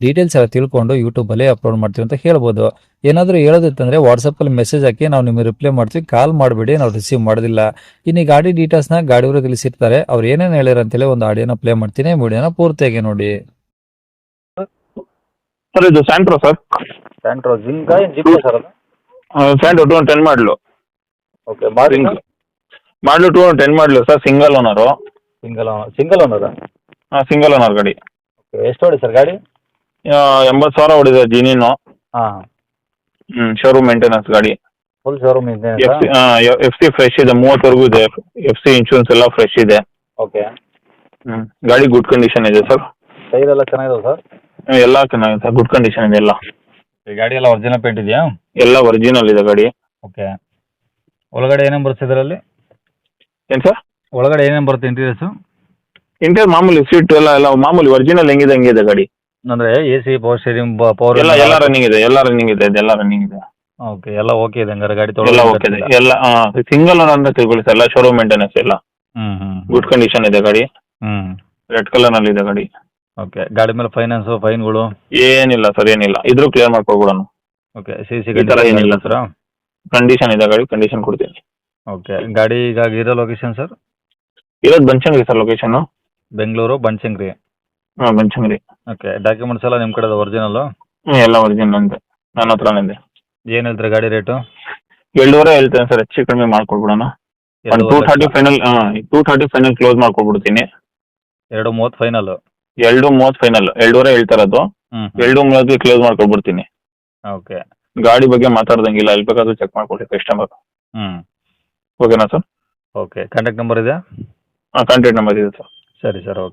Details ಎಲ್ಲ ತಿಳ್ಕೊಂಡು YouTube ಅಲ್ಲಿ ಅಪ್ಲೋಡ್ ಮಾಡ್ತೀವಿ ಅಂತ ಹೇಳ್ಬೋದು. ಏನಾದರೂ ಹೇಳೋದಿತ್ತಂದ್ರೆ ವಾಟ್ಸಪ್ಪಲ್ಲಿ ಮೆಸೇಜ್ ಹಾಕಿ ನಾವು ನಿಮಗೆ ರಿಪ್ಲೈ ಮಾಡ್ತೀವಿ ಕಾಲ್ ಮಾಡಬೇಡಿ ನಾವು ರಿಸೀವ್ ಮಾಡೋದಿಲ್ಲ. ಇನ್ನು ಗಾಡಿ ಡೀಟೇಲ್ಸ್ನ ಗಾಡಿಯವರು ತಿಳಿಸಿರ್ತಾರೆ ಅವ್ರು ಏನೇನು ಹೇಳಿರ ಅಂತೇಳಿ ಒಂದು ಆಡಿಯೋನ ಪ್ಲೇ ಮಾಡ್ತೀನಿ ವಿಡಿಯೋನ ಪೂರ್ತಿಯಾಗಿ ನೋಡಿ. ಸರ್ ಇದು ಸ್ಯಾಂಟ್ರೋ ಸರ್. ಸ್ಯಾಂಟ್ರೋ ಜಿಂಕ ಜಿಪ್ ಸರ್ ಅದು? ಸ್ಯಾಂಟ್ರೋ ಟೂ ಟೆನ್ ಮಾಡಲು ಓಕೆ ಮಾಡಲು ಟೂ ಟೆನ್ ಮಾಡಲು sir single owner single single owner single owner ಗಾಡಿ. ಓಕೆ ಎಷ್ಟು ಹೊಡಿ ಸರ್ ಗಾಡಿ? ಎಂಬತ್ತು ಸಾವಿರ ಹೊಡಿದೆ ಜಿನಿನು ಹಾಂ. ಹ್ಞೂ ಶೋರೂಮ್ ಮೇಂಟೆನೆನ್ಸ್ ಗಾಡಿ. ಫುಲ್ ಶೋರೂಮ್ ಇದೆ F C F C fresh ಇದೆ ಮೂವತ್ತವರೆಗೂ ಇದೆ. ಎಫ್ ಸಿ ಇನ್ಶೂರೆನ್ಸ್ ಎಲ್ಲ ಫ್ರೆಶ್ ಇದೆ. ಓಕೆ ಹ್ಞೂ ಗಾಡಿ ಗುಡ್ ಕಂಡೀಷನ್ ಇದೆ ಸರ್ ಟೈರ್ ಎಲ್ಲ ಚೆನ್ನಾಗಿದೆ ಸರ್ ಎಲ್ಲ ಚೆನ್ನಾಗಿದೆ ಸರ್ ಗುಡ್ ಕಂಡೀಷನ್ ಇದೆ ಎಲ್ಲ. ಈ ಗಾಡಿ ಎಲ್ಲ ಒರಿಜಿನಲ್ ಪೇಂಟ್ ಇದೆಯಾ? ಎಲ್ಲ ಒರಿಜಿನಲ್ ಇದೆ ಗಾಡಿ. ಓಕೆ ಒಳಗಡೆ ಏನೇನು ಬರುತ್ತೆ ಇದರಲ್ಲಿ? ಏನು ಸರ್ ಒಳಗಡೆ ಏನೇನು ಬರುತ್ತೆ ಇಂಟೀರಿಯರ್ಸು ಇಂಟೀರಿಯರ್ ಮಾಮೂಲಿ ಸೀಟ್ ಎಲ್ಲ ಎಲ್ಲ ಮಾಮೂಲಿ ಒರಿಜಿನಲ್ ಹೆಂಗಿದೆ ಹಂಗಿದೆ ಗಾಡಿ. ಅಂದರೆ A C power steering power ಎಲ್ಲ ಎಲ್ಲ ರನ್ನಿಂಗ್ ಇದೆ ಎಲ್ಲ ರನ್ನಿಂಗ್ ಇದೆ ಇದೆಲ್ಲ ರನ್ನಿಂಗ್ ಇದೆ. ಓಕೆ ಎಲ್ಲ ಓಕೆ ಇದೆ ಹಂಗಾರೆ ಗಾಡಿ ಎಲ್ಲ ಓಕೆ ಇದೆ. ಎಲ್ಲ ಸಿಂಗಲ್ ಓನರ್ ಅಂತ ತಿಳ್ಕೊಳ್ಳಿ ಸರ್ ಎಲ್ಲ ಶೋರೂಮ್ ಮೇಂಟೆನೆನ್ಸ್ ಎಲ್ಲ. ಹ್ಮ್ ಹ್ಮ್ ಗುಡ್ ಕಂಡೀಷನ್ ಇದೆ ಗಾಡಿ. ಹ್ಮ್. ರೆಡ್ ಕಲರ್ನಲ್ಲಿ ಇದೆ ಗಾಡಿ. ಓಕೆ ಗಾಡಿ ಮೇಲೆ ಫೈನಾನ್ಸ್ ಫೈನ್ಗಳು ಏನಿಲ್ಲ ಸರ್ ಏನಿಲ್ಲ. ಇದ್ರೂ ಕ್ಲಿಯರ್ ಮಾಡ್ಕೊಬಿಡೋಣ. ಓಕೆ ಸಿ ಸಿ ಈ ಏನಿಲ್ಲ ಸರ್. ಕಂಡೀಷನ್ ಇದೆ ಗಾಡಿ ಕಂಡೀಷನ್ ಕೊಡ್ತೀನಿ. ಓಕೆ ಗಾಡಿ ಈಗ ಇರೋ ಲೊಕೇಶನ್ ಸರ್? ಇರೋದು ಬನಶಂಕರಿ ಸರ್ ಲೊಕೇಶನ್ ಬೆಂಗಳೂರು ಬನಶಂಕರಿ ಹಾಂ ಬನಶಂಕರಿ ಓಕೆ ಡಾಕ್ಯುಮೆಂಟ್ಸ್ ಎಲ್ಲ ನಿಮ್ಮ ಕಡೆದು ಒರಿಜಿನಲ್ಲು ಹ್ಞೂ ಎಲ್ಲ ಒರಿಜಿನಲ್ ಅಂತೆ ನನ್ನ ಹತ್ರನೇ ಇದೆ. ಏನು ಹೇಳ್ತೀರಾ ಗಾಡಿ ರೇಟು ಎರಡೂವರೆ ಹೇಳ್ತೇನೆ ಸರ್ ಹೆಚ್ಚು ಕಡಿಮೆ ಮಾಡ್ಕೊಡ್ಬಿಡೋಣ. ಒಂದು ಟೂ ಥರ್ಟಿ ಫೈನಲ್ ಹಾಂ ಟೂ ಥರ್ಟಿ ಫೈನಲ್ ಕ್ಲೋಸ್ ಮಾಡ್ಕೊಡ್ಬಿಡ್ತೀನಿ ಎರಡು ಮೂವತ್ತು ಫೈನಲ್ಲು ಎರಡು ಮೂವತ್ತು ಫೈನಲ್ ಎರಡೂವರೆ ಹೇಳ್ತಾರದು ಹ್ಞೂ ಎರಡು ಮೂವತ್ತಿಗೆ ಕ್ಲೋಸ್ ಮಾಡ್ಕೊಡ್ಬಿಡ್ತೀನಿ ಓಕೆ ಗಾಡಿ ಬಗ್ಗೆ ಮಾತಾಡ್ದಂಗಿಲ್ಲ ಎಲ್ಲಿ ಬೇಕಾದ್ರೂ ಚೆಕ್ ಮಾಡ್ಕೊಳ್ಳಿ ಕಸ್ಟಮರ್ ಹ್ಞೂ ಓಕೆನಾ ಸರ್? ಓಕೆ ಕಾಂಟ್ಯಾಕ್ಟ್ ನಂಬರ್ ಇದೆ ಹಾಂ ಕಾಂಟ್ಯಾಕ್ಟ್ ನಂಬರ್ ಇದೆ ಸರ್. ಸರಿ ಸರ್ ಓಕೆ